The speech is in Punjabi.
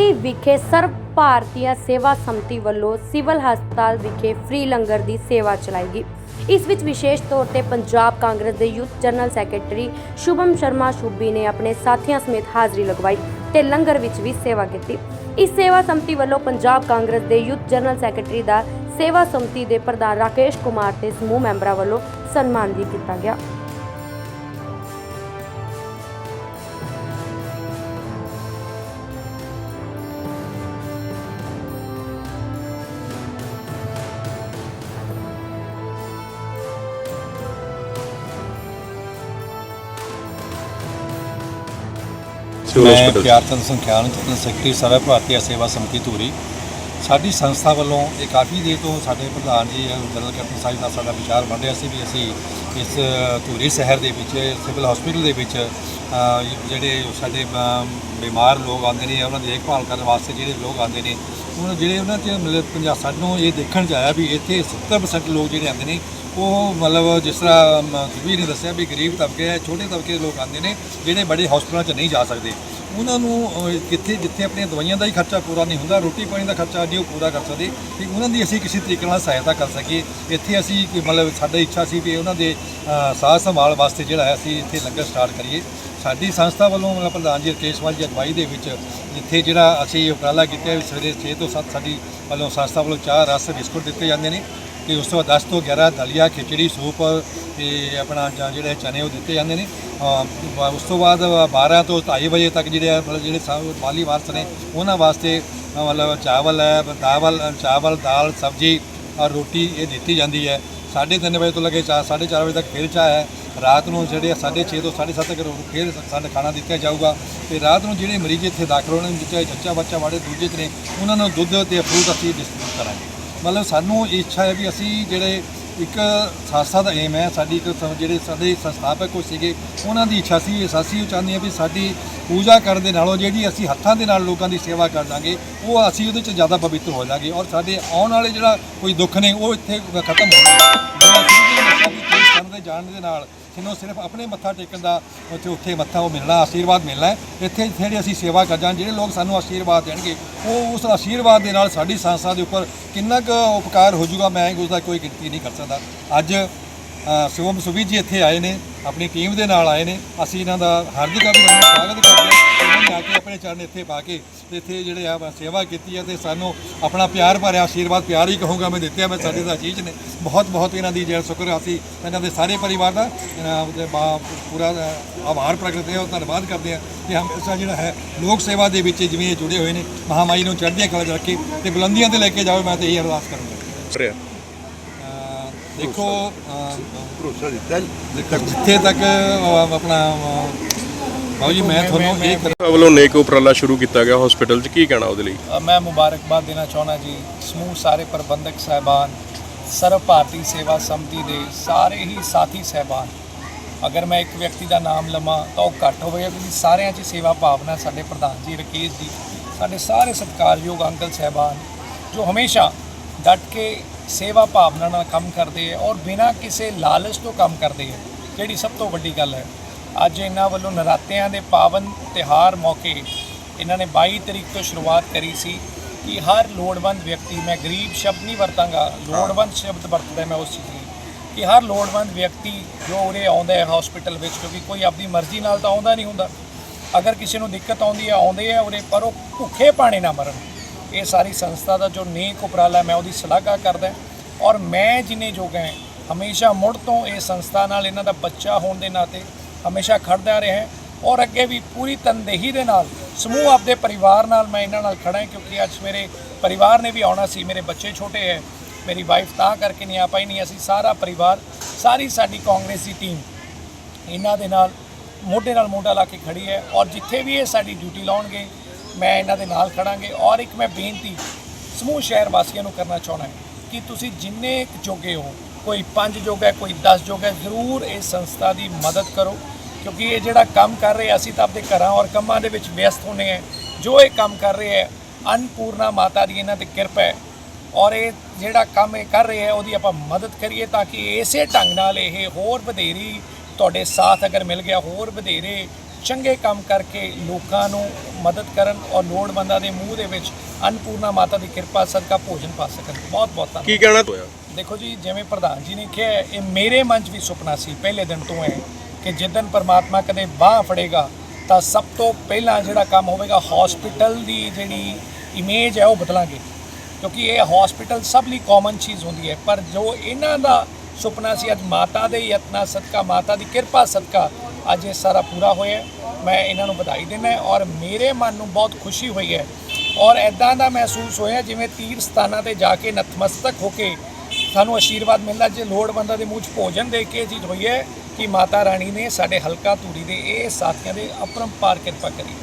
ਧੂਰੀ ਵਿਖੇ ਸਰਬ ਭਾਰਤੀయ ਸੇਵਾ ਸੰਮਤੀ ਵੱਲੋਂ ਸਿਵਲ ਹਸਪਤਾਲ ਵਿਖੇ ਫ੍ਰੀ ਲੰਗਰ ਦੀ ਸੇਵਾ ਚਲਾਈ ਗਈ। ਇਸ ਵਿੱਚ ਵਿਸ਼ੇਸ਼ ਤੌਰ ਤੇ ਪੰਜਾਬ ਕਾਂਗਰਸ ਦੇ youth general secretary Shubham Sharma Shubhi ਨੇ ਆਪਣੇ ਸਾਥੀਆਂ ਸਮੇਤ ਹਾਜ਼ਰੀ ਲਗਵਾਈ ਤੇ ਲੰਗਰ ਵਿੱਚ ਵੀ ਸੇਵਾ ਕੀਤੀ। ਇਸ ਸੇਵਾ ਸੰਮਤੀ ਵੱਲੋਂ ਪੰਜਾਬ ਕਾਂਗਰਸ ਦੇ ਯੂਥ ਜਨਰਲ ਸੈਕਟਰੀ ਦਾ ਸੇਵਾ ਸੰਮਤੀ ਦੇ ਪ੍ਰਧਾਨ ਰਾਕੇਸ਼ ਕੁਮਾਰ ਤੇ ਸਮੂਹ ਮੈਂਬਰਾਂ ਵੱਲੋਂ ਸਨਮਾਨ ਵੀ ਕੀਤਾ ਗਿਆ। ਮੈਂ ਪਿਆਰਤਨ ਸੰਖਿਆਨ ਜਨਰਲ ਸੈਕਟਰੀ ਸਰਵ ਭਾਰਤੀ ਸੇਵਾ ਸਮਿਤੀ ਧੂਰੀ। ਸਾਡੀ ਸੰਸਥਾ ਵੱਲੋਂ ਇਹ ਕਾਫੀ ਦੇਰ ਤੋਂ ਸਾਡੇ ਪ੍ਰਧਾਨ ਜੀ ਜਨਰਲ ਕੈਪਟਨ ਸਾਹਿਬ ਨਾਲ ਸਾਡਾ ਵਿਚਾਰ ਬਣ ਰਿਹਾ ਸੀ ਵੀ ਅਸੀਂ ਇਸ ਧੂਰੀ ਸ਼ਹਿਰ ਦੇ ਵਿੱਚ ਸਿਵਲ ਹਸਪੀਟਲ ਦੇ ਵਿੱਚ ਜਿਹੜੇ ਸਾਡੇ ਬਿਮਾਰ ਲੋਕ ਆਉਂਦੇ ਨੇ ਉਹਨਾਂ ਦੀ ਦੇਖਭਾਲ ਕਰਨ ਵਾਸਤੇ ਜਿਹੜੇ ਲੋਕ ਆਉਂਦੇ ਨੇ ਉਹਨਾਂ ਜਿਹੜੇ ਉਹਨਾਂ 'ਚ ਮਤਲਬ ਪੰਜਾਬ ਸਾਨੂੰ ਇਹ ਦੇਖਣ 'ਚ ਆਇਆ ਵੀ ਇੱਥੇ 70% ਲੋਕ ਜਿਹੜੇ ਆਉਂਦੇ ਨੇ ਉਹ ਮਤਲਬ ਜਿਸ ਤਰ੍ਹਾਂ ਵੀ ਨੇ ਦੱਸਿਆ ਵੀ ਗਰੀਬ ਤਬਕੇ ਹੈ ਛੋਟੇ ਤਬਕੇ ਦੇ ਲੋਕ ਆਉਂਦੇ ਨੇ ਜਿਹੜੇ ਬੜੇ ਹਸਪਤਾਲਾਂ 'ਚ ਨਹੀਂ ਜਾ ਸਕਦੇ। ਉਹਨਾਂ ਨੂੰ ਕਿੱਥੇ ਜਿੱਥੇ ਆਪਣੀਆਂ ਦਵਾਈਆਂ ਦਾ ਹੀ ਖਰਚਾ ਪੂਰਾ ਨਹੀਂ ਹੁੰਦਾ ਰੋਟੀ ਪਾਣੀ ਦਾ ਖਰਚਾ ਨਹੀਂ ਉਹ ਪੂਰਾ ਕਰ ਸਕਦੇ। ਤੇ ਉਹਨਾਂ ਦੀ ਅਸੀਂ ਕਿਸੇ ਤਰੀਕੇ ਨਾਲ ਸਹਾਇਤਾ ਕਰ ਸਕੀਏ। ਇੱਥੇ ਅਸੀਂ ਕੋਈ ਮਤਲਬ ਸਾਡੀ ਇੱਛਾ ਸੀ ਵੀ ਉਹਨਾਂ ਦੇ ਅਹ, ਸਾਹ ਸੰਭਾਲ ਵਾਸਤੇ ਜਿਹੜਾ ਹੈ ਅਸੀਂ ਇੱਥੇ ਲੰਗਰ ਸਟਾਰਟ ਕਰੀਏ। ਸਾਡੀ ਸੰਸਥਾ ਵੱਲੋਂ ਮਤਲਬ ਪ੍ਰਧਾਨ ਜੀ ਰਕੇਸ਼ਵਾਲ ਜੀ ਅਗਵਾਈ ਦੇ ਵਿੱਚ ਜਿੱਥੇ ਜਿਹੜਾ ਅਸੀਂ ਉਪਰਾਲਾ ਕੀਤਾ ਸਵੇਰੇ 6 ਤੋਂ 7 ਸਾਡੀ ਵੱਲੋਂ ਸੰਸਥਾ ਵੱਲੋਂ ਚਾਹ ਰਸ ਬਿਸਕੁਟ ਦਿੱਤੇ ਜਾਂਦੇ ਨੇ। ਤੇ ਉਸ ਤੋਂ ਬਾਅਦ 10 ਤੋਂ 11 ਦਲੀਆ, ਖਿਚੜੀ, ਸੂਪ ਤੇ ਆਪਣਾ ਜਾਂ ਜਿਹੜੇ ਚਨੇ ਉਹ ਦਿੱਤੇ ਜਾਂਦੇ ਨੇ। ਉਸ ਤੋਂ ਬਾਅਦ 12 ਤੋਂ 2:30 ਵਜੇ ਤੱਕ ਜਿਹੜੇ ਆ, ਮਤਲਬ ਜਿਹੜੇ ਸਭ ਮਾਲੀ ਵਾਰਸ ਨੇ, ਉਹਨਾਂ ਵਾਸਤੇ ਮਤਲਬ ਚਾਵਲ ਹੈ, ਦਾਵਲ, ਚਾਵਲ, ਦਾਲ, ਸਬਜੀ ਔਰ ਰੋਟੀ ਇਹ ਦਿੱਤੀ ਜਾਂਦੀ ਹੈ। 3:30 ਵਜੇ ਤੋਂ ਲੱਗੇ ਚਾਹ 4:30 ਵਜੇ ਤੱਕ ਫਿਰ ਚਾਹ ਹੈ। ਰਾਤ ਨੂੰ ਜਿਹੜੇ 6:30 ਤੋਂ 7:30 ਤੱਕ ਰੋ- ਫਿਰ ਸਾਨੂੰ ਖਾਣਾ ਦਿੱਤਾ ਜਾਊਗਾ। ਤੇ ਰਾਤ ਨੂੰ ਜਿਹੜੇ ਮਰੀਜ਼ ਇੱਥੇ ਦਾਖਲ ਹੋਣ ਨੇ ਚਾਹੇ ਬੱਚਾ ਬੱਚਾ ਵਾੜੇ ਦੂਜੇ ਤੇ ਨੇ, ਉਹਨਾਂ ਨੂੰ ਦੁੱਧ ਤੇ ਫਰੂਟ ਅਸੀਂ ਡਿਸਟ੍ਰੀਬਿਊਟ ਕਰਾਂਗੇ। ਮਤਲਬ ਸਾਨੂੰ ਇੱਛਾ ਹੈ ਵੀ ਅਸੀਂ ਜਿਹੜੇ ਇੱਕ ਸੰਸਥਾ ਦਾ ਏਮ ਹੈ, ਸਾਡੀ ਇੱਕ ਸ- ਜਿਹੜੇ ਸਾਡੇ ਸੰਸਥਾਪਕ ਉਹ ਸੀਗੇ, ਉਹਨਾਂ ਦੀ ਇੱਛਾ ਸੀ ਅਸੀਂ ਉਹ ਚਾਹੁੰਦੇ ਹਾਂ ਵੀ ਸਾਡੀ ਪੂਜਾ ਕਰਨ ਦੇ ਨਾਲੋਂ ਜਿਹੜੀ ਅਸੀਂ ਹੱਥਾਂ ਦੇ ਨਾਲ ਲੋਕਾਂ ਦੀ ਸੇਵਾ ਕਰ ਦਾਂਗੇ ਉਹ ਅਸੀਂ ਉਹਦੇ 'ਚ ਜ਼ਿਆਦਾ ਪਵਿੱਤਰ ਹੋ ਜਾਾਂਗੇ ਔਰ ਸਾਡੇ ਆਉਣ ਵਾਲੇ ਜਿਹੜਾ ਕੋਈ ਦੁੱਖ ਨੇ, ਉਹ ਇੱਥੇ ਖਤਮ ਹੋ ਵੀ ਜਾਣ ਦੇ ਨਾਲ ਜਿਹਨੂੰ ਸਿਰਫ ਆਪਣੇ ਮੱਥਾ ਟੇਕਣ ਦਾ ਉੱਥੇ ਉੱਥੇ ਮੱਥਾ ਉਹ ਮਿਲਣਾ ਆਸ਼ੀਰਵਾਦ ਮਿਲਣਾ ਹੈ। ਇੱਥੇ ਜਿਹੜੇ ਅਸੀਂ ਸੇਵਾ ਕਰ ਜਾਂ ਜਿਹੜੇ ਲੋਕ ਸਾਨੂੰ ਆਸ਼ੀਰਵਾਦ ਦੇਣਗੇ ਉਹ ਉਸ ਆਸ਼ੀਰਵਾਦ ਦੇ ਨਾਲ ਸਾਡੀ ਸੰਸਥਾ ਦੇ ਉੱਪਰ ਕਿੰਨਾ ਕੁ ਉਪਕਾਰ ਹੋ ਜਾਊਗਾ ਮੈਂ ਉਸ ਦਾ ਕੋਈ ਗਿਣਤੀ ਨਹੀਂ ਕਰ ਸਕਦਾ। ਅੱਜ ਅ, ਸ਼ਿਵਮ ਸੁਵੀ ਜੀ ਇੱਥੇ ਆਏ ਨੇ ਆਪਣੀ ਟੀਮ ਦੇ ਨਾਲ ਆਏ ਨੇ। ਅਸੀਂ ਇਹਨਾਂ ਦਾ ਹਾਰਦਿਕ ਅਭਿਨੰਦਨ ਸਵਾਗਤ ਕਰਦੇ ਹਾਂ। ਆ ਕੇ ਆਪਣੇ ਚਰਨ ਇੱਥੇ ਪਾ ਕੇ ਤੇ ਇੱਥੇ ਜਿਹੜੇ ਆ ਸੇਵਾ ਕੀਤੀ ਹੈ ਤੇ ਸਾਨੂੰ ਆਪਣਾ ਪਿਆਰ ਭਰਿਆ ਆਸ਼ੀਰਵਾਦ ਪਿਆਰ ਹੀ ਕਹੂੰਗਾ ਮੈਂ ਦਿੱਤੇ ਆ ਮੈਂ ਸਾਡੇ ਦਾ ਚੀਜ਼ ਨੇ। ਬਹੁਤ ਬਹੁਤ ਇਹਨਾਂ ਦੀ ਜਿਹੜਾ ਸ਼ੁਕਰ ਅਸੀਂ ਇਹਨਾਂ ਦੇ ਸਾਰੇ ਪਰਿਵਾਰ ਦਾ ਪੂਰਾ ਆਭਾਰ ਪ੍ਰਗਟ ਕਰਦੇ ਹਾਂ ਧੰਨਵਾਦ ਕਰਦੇ ਹਾਂ ਤੇ ਹਮੇਸ਼ਾ ਜਿਹੜਾ ਹੈ ਲੋਕ ਸੇਵਾ ਦੇ ਵਿੱਚ ਜਿਵੇਂ ਜੁੜੇ ਹੋਏ ਨੇ ਮਹਾਮਾਈ ਨੂੰ ਚੜ੍ਹਦੀਆਂ ਕਲਾ ਰੱਖੇ ਤੇ ਬੁਲੰਦੀਆਂ ਤੇ ਲੈ ਕੇ ਜਾਓ ਮੈਂ ਤੇ ਇਹੀ ਅਰਦਾਸ ਕਰੂੰਗਾ। ਦੇਖੋ ਭਰੋਸਾ ਦਿੱਤਾ। ਜਿੱਥੇ ਤੱਕ ਆਪਣਾ ਬਾਬੂ ਜੀ ਮੈਂ ਤੁਹਾਨੂੰ ਇਹ ਕਰ- ਵੱਲੋਂ ਨੇਕ ਉਪਰਾਲਾ ਸ਼ੁਰੂ ਕੀਤਾ ਗਿਆ ਹਸਪੀਟਲ 'ਚ ਕੀ ਕਹਿਣਾ ਉਹਦੇ ਲਈ? ਮੈਂ ਮੁਬਾਰਕਬਾਦ ਦੇਣਾ ਚਾਹੁੰਦਾ ਜੀ। ਸਮੂਹ ਸਾਰੇ ਪ੍ਰਬੰਧਕ ਸਹਿਬਾਨ ਸਰਵ ਭਾਰਤੀ ਸੇਵਾ ਸੰਮਤੀ ਦੇ ਸਾਰੇ ਹੀ ਸਾਥੀ ਸਹਿਬਾਨ ਅਗਰ ਮੈਂ ਇੱਕ ਵਿਅਕਤੀ ਦਾ ਨਾਮ ਲਵਾਂ ਤਾਂ ਉਹ ਘੱਟ ਹੋਵੇਗਾ ਕਿਉਂਕਿ ਸਾਰਿਆਂ 'ਚ ਸੇਵਾ ਭਾਵਨਾ ਸਾਡੇ ਪ੍ਰਧਾਨ ਜੀ ਰਕੇਸ਼ ਜੀ ਸਾਡੇ ਸਾਰੇ ਸਤਿਕਾਰਯੋਗ ਅੰਕਲ ਸਹਿਬਾਨ ਜੋ ਹਮੇਸ਼ਾ ਡਟ ਕੇ ਸੇਵਾ ਭਾਵਨਾ ਨਾਲ ਕੰਮ ਕਰਦੇ ਹੈ ਔਰ ਬਿਨਾਂ ਕਿਸੇ ਲਾਲਚ ਤੋਂ ਕੰਮ ਕਰਦੇ ਹੈ ਜਿਹੜੀ ਸਭ ਤੋਂ ਵੱਡੀ ਗੱਲ ਹੈ। ਅੱਜ ਇਹਨਾਂ ਵੱਲੋਂ ਨਰਾਤਿਆਂ ਦੇ ਪਾਵਨ ਤਿਹਾਰ ਮੌਕੇ ਇਹਨਾਂ ਨੇ 22 ਤਰੀਕ ਤੋਂ ਸ਼ੁਰੂਆਤ ਕਰੀ ਸੀ ਕਿ ਹਰ ਲੋੜਵੰਦ ਵਿਅਕਤੀ ਮੈਂ ਗਰੀਬ ਸ਼ਬਦ ਨਹੀਂ ਵਰਤਾਂਗਾ ਲੋੜਵੰਦ ਸ਼ਬਦ ਵਰਤਦਾ ਮੈਂ ਉਸ ਚੀਜ਼ ਲਈ ਕਿ ਹਰ ਲੋੜਵੰਦ ਵਿਅਕਤੀ ਜੋ ਉਰੇ ਆਉਂਦਾ ਹੈ ਹਸਪੀਟਲ ਵਿੱਚ ਕਿਉਂਕਿ ਕੋਈ ਆਪਣੀ ਮਰਜ਼ੀ ਨਾਲ ਤਾਂ ਆਉਂਦਾ ਨਹੀਂ ਹੁੰਦਾ। ਅਗਰ ਕਿਸੇ ਨੂੰ ਦਿੱਕਤ ਆਉਂਦੀ ਹੈ ਆਉਂਦੇ ਆ ਉਰੇ ਪਰ ਉਹ ਭੁੱਖੇ ਪਾਣੀ ਨਾ ਮਰਨ। ਇਹ ਸਾਰੀ ਸੰਸਥਾ ਦਾ ਜੋ ਨੇਕ ਉਪਰਾਲਾ ਮੈਂ ਉਹਦੀ ਸ਼ਲਾਘਾ ਕਰਦਾ ਔਰ ਮੈਂ ਜਿੰਨੇ ਜੋਗਾ ਹੈ ਹਮੇਸ਼ਾ ਮੁੜ ਤੋਂ ਇਹ ਸੰਸਥਾ ਨਾਲ ਇਹਨਾਂ ਦਾ ਬੱਚਾ ਹੋਣ ਦੇ ਨਾਤੇ ਹਮੇਸ਼ਾ ਖੜਦਾ ਰਿਹਾ ਔਰ ਅੱਗੇ ਵੀ ਪੂਰੀ ਤਨਦੇਹੀ ਦੇ ਨਾਲ, ਸਮੂਹ ਆਪਦੇ ਪਰਿਵਾਰ ਨਾਲ ਮੈਂ ਇਹਨਾਂ ਨਾਲ ਖੜਾ ਹਾਂ ਕਿਉਂਕਿ ਅੱਜ ਮੇਰੇ ਪਰਿਵਾਰ ਨੇ ਵੀ ਆਉਣਾ ਸੀ, ਮੇਰੇ ਬੱਚੇ ਛੋਟੇ ਹੈ, ਮੇਰੀ ਵਾਈਫ ਤਾਂ ਕਰਕੇ ਨਹੀਂ ਆ ਪਾਈ, ਨਹੀਂ ਅਸੀਂ ਸਾਰਾ ਪਰਿਵਾਰ, ਸਾਰੀ ਸਾਡੀ ਕਾਂਗਰਸ ਦੀ ਟੀਮ ਇਹਨਾਂ ਦੇ ਨਾਲ, ਮੋਢੇ ਨਾਲ ਮੋਢਾ ਲਾ ਕੇ ਖੜੀ ਹੈ ਔਰ ਜਿੱਥੇ ਵੀ ਇਹ ਸਾਡੀ ਡਿਊਟੀ ਲਾਉਣਗੇ, ਮੈਂ ਇਹਨਾਂ ਦੇ ਨਾਲ ਖੜਾਂਗੇ ਔਰ ਇੱਕ ਮੈਂ ਬੇਨਤੀ ਸਮੂਹ ਸ਼ਹਿਰ ਵਾਸੀਆਂ ਨੂੰ ਕਰਨਾ ਚਾਹੁੰਦਾ ਕਿ ਤੁਸੀਂ ਜਿੰਨੇ ਜੋਗੇ ਹੋ ਕੋਈ 5 ਜੋਗਾ ਹੈ, ਕੋਈ 10 ਜੋਗਾ ਹੈ, ਜ਼ਰੂਰ ਇਸ ਸੰਸਥਾ ਦੀ ਮਦਦ ਕਰੋ ਕਿਉਂਕਿ ਇਹ ਜਿਹੜਾ ਕੰਮ ਕਰ ਰਹੇ ਅਸੀਂ ਤਾਂ ਆਪਣੇ ਘਰਾਂ ਔਰ ਕੰਮਾਂ ਦੇ ਵਿੱਚ ਵਿਅਸਤ ਹੋਣੇ ਹੈ ਜੋ ਇਹ ਕੰਮ ਕਰ ਰਹੇ ਹੈ ਅਨਪੂਰਨਾ ਮਾਤਾ ਦੀ ਇਹਨਾਂ ਤੇ ਕਿਰਪਾ ਹੈ ਔਰ ਇਹ ਜਿਹੜਾ ਕੰਮ ਇਹ ਕਰ ਰਹੇ ਹੈ ਉਹਦੀ ਆਪਾਂ ਮਦਦ ਕਰੀਏ ਤਾਂ ਕਿ ਇਸੇ ਢੰਗ ਨਾਲ ਇਹ ਹੋਰ ਵਧੇਰੀ ਤੁਹਾਡੇ ਸਾਥ ਅਗਰ ਮਿਲ ਗਿਆ ਹੋਰ ਵਧੇਰੇ ਚੰਗੇ ਕੰਮ ਕਰਕੇ ਲੋਕਾਂ ਨੂੰ ਮਦਦ ਕਰਨ ਔਰ ਲੋੜਵੰਦਾਂ ਦੇ ਮੂੰਹ ਦੇ ਵਿੱਚ ਅੰਨਪੂਰਨਾ ਮਾਤਾ ਦੀ ਕਿਰਪਾ ਸਦਕਾ ਭੋਜਨ ਪਾ ਸਕਣ। ਬਹੁਤ ਬਹੁਤ ਧੰਨਵਾਦ। ਕੀ ਕਹਿਣਾ ਹੋਇਆ ਦੇਖੋ ਜੀ ਜਿਵੇਂ ਪ੍ਰਧਾਨ ਜੀ ਨੇ ਕਿਹਾ ਇਹ ਮੇਰੇ ਮਨ 'ਚ ਵੀ ਸੁਪਨਾ ਸੀ ਪਹਿਲੇ ਦਿਨ ਤੋਂ ਹੈ ਕਿ ਜਿੱਦਨ ਪਰਮਾਤਮਾ ਕਦੇ ਬਾਹ ਫੜੇਗਾ ਤਾਂ ਸਭ ਤੋਂ ਪਹਿਲਾਂ ਜਿਹੜਾ ਕੰਮ ਹੋਵੇਗਾ ਹਸਪੀਟਲ ਦੀ ਜਿਹੜੀ ਇਮੇਜ ਹੈ ਉਹ ਬਦਲਾਂਗੇ। ਕਿਉਂਕਿ ਇਹ ਹਸਪੀਟਲ ਸਭ ਲਈ ਕਾਮਨ ਚੀਜ਼ ਹੁੰਦੀ ਹੈ ਪਰ ਜੋ ਇਹਨਾਂ ਦਾ ਸੁਪਨਾ ਸੀ ਅੱਜ ਮਾਤਾ ਦੇ ਯਤਨਾਂ ਸਦਕਾ ਮਾਤਾ ਦੀ ਕਿਰਪਾ ਸਦਕਾ ਅੱਜ ਇਹ ਸਾਰਾ ਪੂਰਾ ਹੋਇਆ। ਮੈਂ ਇਹਨਾਂ ਨੂੰ ਵਧਾਈ ਦਿੰਦਾ ਔਰ ਮੇਰੇ ਮਨ ਨੂੰ ਬਹੁਤ ਖੁਸ਼ੀ ਹੋਈ ਹੈ ਔਰ ਐਦਾਂ ਦਾ ਮਹਿਸੂਸ ਹੋਇਆ ਜਿਵੇਂ ਤੀਰ ਸਥਾਨਾਂ ਤੇ ਜਾ ਕੇ ਨਤਮਸਤਕ ਹੋ ਕੇ ਸਾਨੂੰ ਆਸ਼ੀਰਵਾਦ ਮਿਲਦਾ, ਜੇ ਲੋੜਵੰਦਾਂ ਦੇ ਮੂੰਹ 'ਚ ਭੋਜਨ ਦੇ ਕੇ ਇਹ ਚੀਜ਼ ਹੋਈ ਹੈ ਕਿ ਮਾਤਾ ਰਾਣੀ ਨੇ ਸਾਡੇ ਹਲਕਾ ਧੂਰੀ ਦੇ ਇਹ ਸਾਥੀਆਂ ਦੇ ਅਪਰੰਪਾਰ ਕਿਰਪਾ ਕਰੀ।